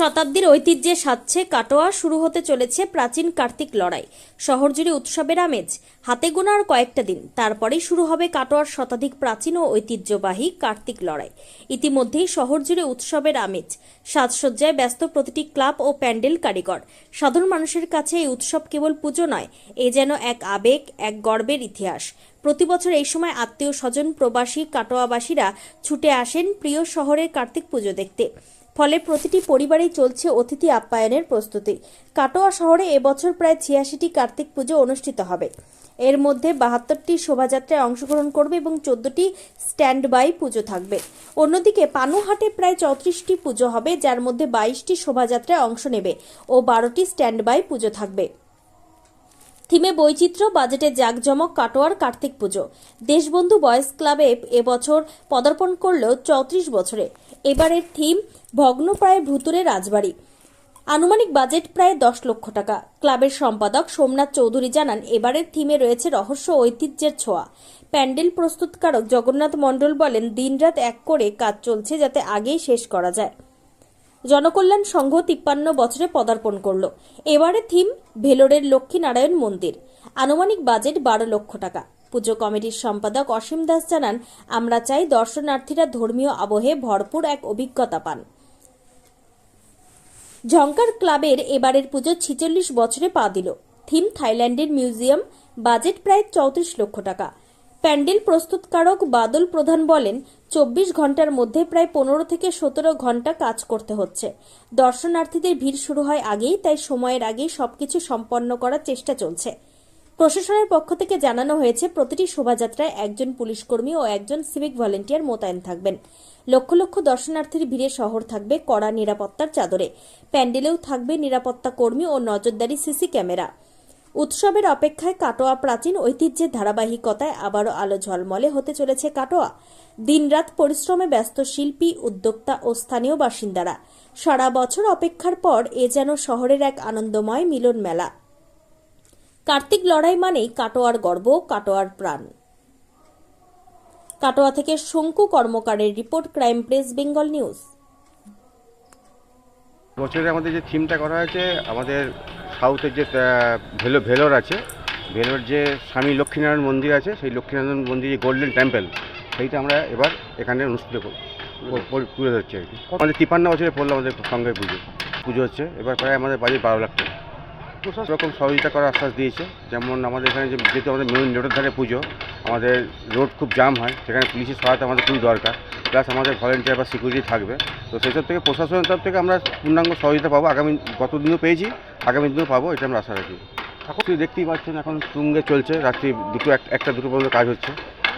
শতাব্দীর ঐতিহ্যে সাচ্ছে কাটোয়া শুরু হতে চলেছে প্রাচীন কার্তিক লড়াই। শহর জুড়ে উৎসবের আমেজ, হাতে গোনা আর কয়েকটা দিন। তারপরেই শুরু হবে কাটোয়ার শতাধিক প্রাচীন ও ঐতিহ্যবাহী কার্তিক লড়াই। ইতিমধ্যেই শহর জুড়ে উৎসবের আমেজ, সাজসজ্জায় ব্যস্ত প্রতিটি ক্লাব ও প্যান্ডেল কারিগর। সাধারণ মানুষের কাছে এই উৎসব কেবল পুজো নয়, এ যেন এক আবেগ, এক গর্বের ইতিহাস। প্রতি বছর এই সময় আত্মীয় স্বজন, প্রবাসী, কাটোয়াবাসীরা ছুটে আসেন প্রিয় শহরের কার্তিক পুজো দেখতে। ফলে প্রতিটি পরিবারেই চলছে অতিথি আপ্যায়নের প্রস্তুতি। কাটোয়া শহরে এবছর প্রায় ছিয়াশিটি কার্তিক পুজো অনুষ্ঠিত হবে। এর মধ্যে বাহাত্তরটি শোভাযাত্রায় অংশগ্রহণ করবে এবং চোদ্দটি স্ট্যান্ড বাই পুজো থাকবে। অন্যদিকে পানুহাটে প্রায় চৌত্রিশটি পুজো হবে, যার মধ্যে বাইশটি শোভাযাত্রায় অংশ নেবে ও বারোটি স্ট্যান্ড বাই পুজো থাকবে। থিমে বৈচিত্র্য, বাজেটে জাঁকজমক, কাটোয়ার কার্তিক পুজো। দেশবন্ধু বয়েজ ক্লাবে এবছর পদার্পণ করলেও চৌত্রিশ বছরে। এবারের থিম, ভগ্নপ্রায় ভুতুরে রাজবাড়ি। আনুমানিক বাজেট প্রায় দশ লক্ষ টাকা। ক্লাবের সম্পাদক সোমনাথ চৌধুরী জানান, এবারের থিমে রয়েছে রহস্য ঐতিহ্যের ছোঁয়া। প্যান্ডেল প্রস্তুতকারক জগন্নাথ মণ্ডল বলেন, দিনরাত এক করে কাজ চলছে যাতে আগেই শেষ করা যায়। জনকল্যাণ সংঘ তিপ্পান্ন বছরে পদার্পণ করল। এবারে থিম, ভেলোরের লক্ষ্মীনারায়ণ মন্দির। আনুমানিক বাজেট বারো লক্ষ টাকা। পুজো কমিটির সম্পাদক অসীম দাস জানান, আমরা চাই দর্শনার্থীরা ধর্মীয় আবহে ভরপুর এক অভিজ্ঞতা পান। ঝঙ্কার ক্লাবের এবারের পুজো ছিচল্লিশ বছরে পা দিল। থিম থাইল্যান্ডের মিউজিয়াম, বাজেট প্রায় চৌত্রিশ লক্ষ টাকা। প্যান্ডেল প্রস্তুতকারক বাদল প্রধান বলেন, চব্বিশ ঘণ্টার মধ্যে প্রায় পনেরো থেকে সতেরো ঘণ্টা কাজ করতে হচ্ছে। দর্শনার্থীদের ভিড় শুরু হয় আগেই, তাই সময়ের আগেই সবকিছু সম্পন্ন করার চেষ্টা চলছে। প্রশাসনের পক্ষ থেকে জানানো হয়েছে, প্রতিটি শোভাযাত্রায় একজন পুলিশকর্মী ও একজন সিভিক ভলেন্টিয়ার মোতায়েন থাকবেন। লক্ষ লক্ষ দর্শনার্থীর ভিড়ে শহর থাকবে কড়া নিরাপত্তার চাদরে। প্যান্ডেলেও থাকবে নিরাপত্তা কর্মী ও নজরদারি সিসি ক্যামেরা। উৎসবের অপেক্ষায় কাটোয়া প্রাচীন ঐতিহ্যের ধারাবাহিকতায় আবারও আলো ঝলমলে হতে চলেছে কাটোয়া। দিনরাত পরিশ্রমে ব্যস্ত শিল্পী, উদ্যোক্তা ও স্থানীয় বাসিন্দারা। সারা বছর অপেক্ষার পর এ যেন শহরের এক আনন্দময় মিলন মেলা কার্তিক লড়াই মানেই কাটোয়ার গর্ব, কাটোয়ার প্রাণ। কাটোয়া থেকে Shanku কর্মকারের report, crime press, Bengal news. বছরে আমাদের যে থিমটা করা হয়েছে, আমাদের সাউথের যে ভেলো, ভেলোর আছে, ভেলোর যে স্বামী লক্ষ্মীনারায়ণ মন্দির আছে, সেই লক্ষ্মীনারায়ণ মন্দির যে গোল্ডেন টেম্পল সেইটা আমরা এবার এখানে অনুষ্ঠিত তুলে ধরছি আর কি। আমাদের তিপান্ন বছরে পড়ল আমাদের সঙ্গে পুজো পুজো হচ্ছে, এবার প্রায় আমাদের বাজেট বারো লাখ টাকা। প্রশাসন রকম সহযোগিতা করার আশ্বাস দিয়েছে। যেমন আমাদের এখানে যে যেহেতু আমাদের মেইন রোডের ধারে পুজো, আমাদের রোড খুব জাম হয়, সেখানে পুলিশের সহায়তা আমাদের খুবই দরকার। প্লাস আমাদের ভলেন্টিয়ার বা সিকিউরিটি থাকবে। তো সেই সব থেকে প্রশাসনের তরফ থেকে আমরা পূর্ণাঙ্গ সহযোগিতা পাবো। আগামী গত দিনও পেয়েছি, আগামী দিনেও পাবো, এটা আমরা আশা রাখি। এখন তুই দেখতেই পাচ্ছেন এখন তুঙ্গে চলছে। রাত্রি দুটো, এক- একটা দুটো পর্যন্ত কাজ হচ্ছে।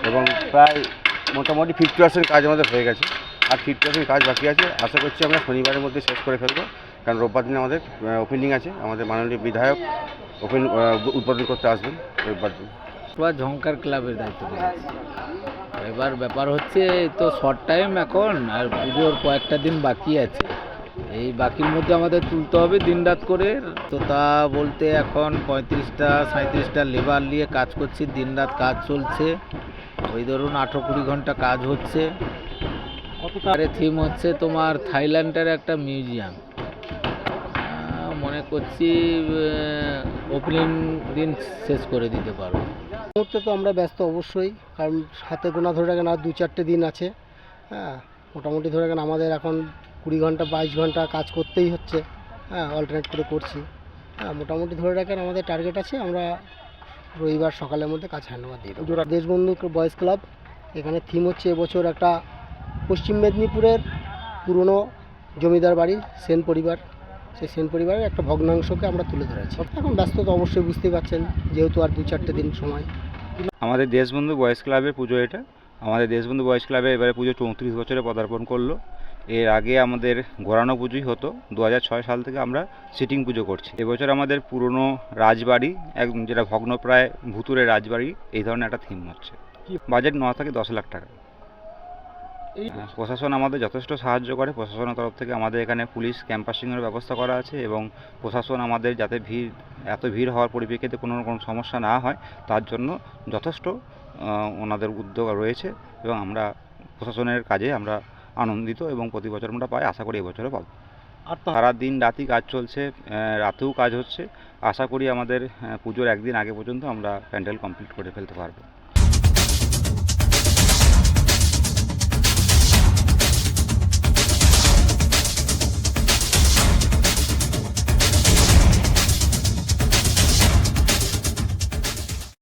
এবং প্রায় মোটামুটি ফিফটি পার্সেন্ট কাজ আমাদের হয়ে গেছে। আর ফিফটি পার্সেন্ট কাজ বাকি আছে। আশা করছি আমরা শনিবারের মধ্যে শেষ করে ফেলব। কারণ রোববার দিন আমাদের ওপেনিং আছে, আমাদের মাননীয় বিধায়ক ওপেন উদ্বোধন করতে আসবেন রোববার দিন। ঝঙ্কার ক্লাবের দায়িত্ব এবার ব্যাপার হচ্ছে তো শর্ট টাইম এখন, আর পুজোর কয়েকটা দিন বাকি আছে। এই বাকির মধ্যে আমাদের তুলতে হবে দিন রাত করে। তো তা বলতে এখন পঁয়ত্রিশটা সাঁত্রিশটা লেবার নিয়ে কাজ করছি, দিনরাত কাজ চলছে। ওই ধরুন আঠেরো কুড়ি ঘণ্টা কাজ হচ্ছে। থিম হচ্ছে তোমার থাইল্যান্ডের একটা মিউজিয়াম। মনে করছি ওপেনিং দিন শেষ করে দিতে পারব। মুহূর্তে তো আমরা ব্যস্ত অবশ্যই কারণ হাতে গোনা ধরে রাখেন আর দু চারটে দিন আছে। হ্যাঁ মোটামুটি ধরে রাখেন আমাদের এখন কুড়ি ঘণ্টা বাইশ ঘণ্টা কাজ করতেই হচ্ছে। হ্যাঁ অল্টারনেট করে করছি। হ্যাঁ মোটামুটি ধরে রাখেন আমাদের টার্গেট আছে আমরা রবিবার সকালের মধ্যে কাজ হ্যান্ড ওভার দিয়ে দেবো। দেশবন্ধু বয়েজ ক্লাব এখানে থিম হচ্ছে এবছর একটা পশ্চিম মেদিনীপুরের পুরনো জমিদার বাড়ি সেন পরিবার। সেই সেন পরিবারের একটা ভগ্নাংশকে আমরা তুলে ধরেছি। এখন ব্যস্ত তো অবশ্যই বুঝতেই পারছেন যেহেতু আর দু চারটে দিন সময়। আমাদের দেশবন্ধু বয়েজ ক্লাবের পুজো এটা। আমাদের দেশবন্ধু বয়েজ ক্লাবে এবারে পুজো চৌত্রিশ বছরে পদার্পণ করল। এর আগে আমাদের ঘোরানো পুজোই হতো। দু ছয় সাল থেকে আমরা সিটিং পুজো করছি। এবছর আমাদের পুরনো রাজবাড়ি একদম যেটা ভগ্নপ্রায় ভুতুরে রাজবাড়ি এই ধরনের একটা থিম হচ্ছে। বাজেট ন থেকে দশ লাখ টাকা। হ্যাঁ, প্রশাসন আমাদের যথেষ্ট সাহায্য করে। প্রশাসনের তরফ থেকে আমাদের এখানে পুলিশ ক্যাম্পাসিংয়ের ব্যবস্থা করা আছে এবং প্রশাসন আমাদের যাতে ভিড় এত ভিড় হওয়ার পরিপ্রেক্ষিতে কোনো রকম সমস্যা না হয় তার জন্য যথেষ্ট ওনাদের উদ্যোগ রয়েছে এবং আমরা প্রশাসনের কাজে আমরা আনন্দিত এবং প্রতি বছর আমরা পাই। আশা করি এবছরও পাবো। সারা দিন রাতই কাজ চলছে রাতেও কাজ হচ্ছে। আশা করি আমাদের পুজোর একদিন আগে পর্যন্ত আমরা প্যান্ডেল কমপ্লিট করে ফেলতে পারব।